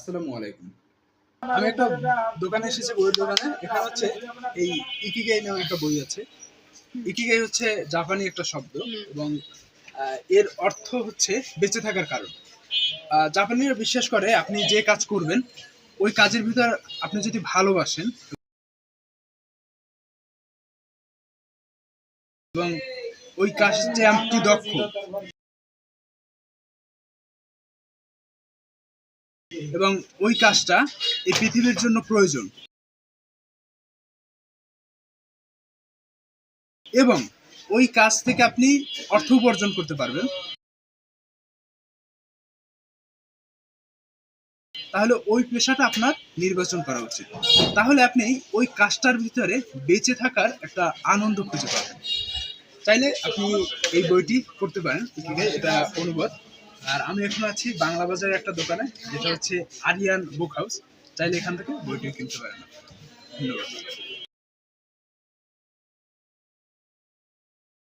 আসসালামু আলাইকুম। আমি একটা দোকানে এসেছি বইয়ের দোকানে। এখানে হচ্ছে এই ইকিগাই নামে একটা বই আছে। ইকিগাই হচ্ছে জাপানি একটা শব্দ এবং এর অর্থ হচ্ছে বেঁচে থাকার কারণ। জাপানিরা বিশ্বাস করে আপনি যে কাজ করবেন ওই কাজের ভিতর আপনি যদি ভালোবাসেন এবং ওই কাজ কাজে আপনি দক্ষ। এবং ওই কাজটা এই পৃথিবীর জন্য প্রয়োজন। এবং ওই কাজ থেকে আপনি অর্থ উপার্জন করতে পারবেন। তাহলে ওই পেশাটা আপনার নির্বাচন করা উচিত। তাহলে আপনি ওই কাজটার ভিতরে বেঁচে থাকার একটা আনন্দ খুঁজে পাবেন। চাইলে আপনি এই বইটি পড়তে পারেন। এটা অনুবাদ। আর আমি এখন আছি বাংলা বাজারের একটা দোকানে, যেটা হচ্ছে আরিয়ান বুক হাউস চাইলে এখান থেকে বইটি কিনতে পারেন। ধন্যবাদ।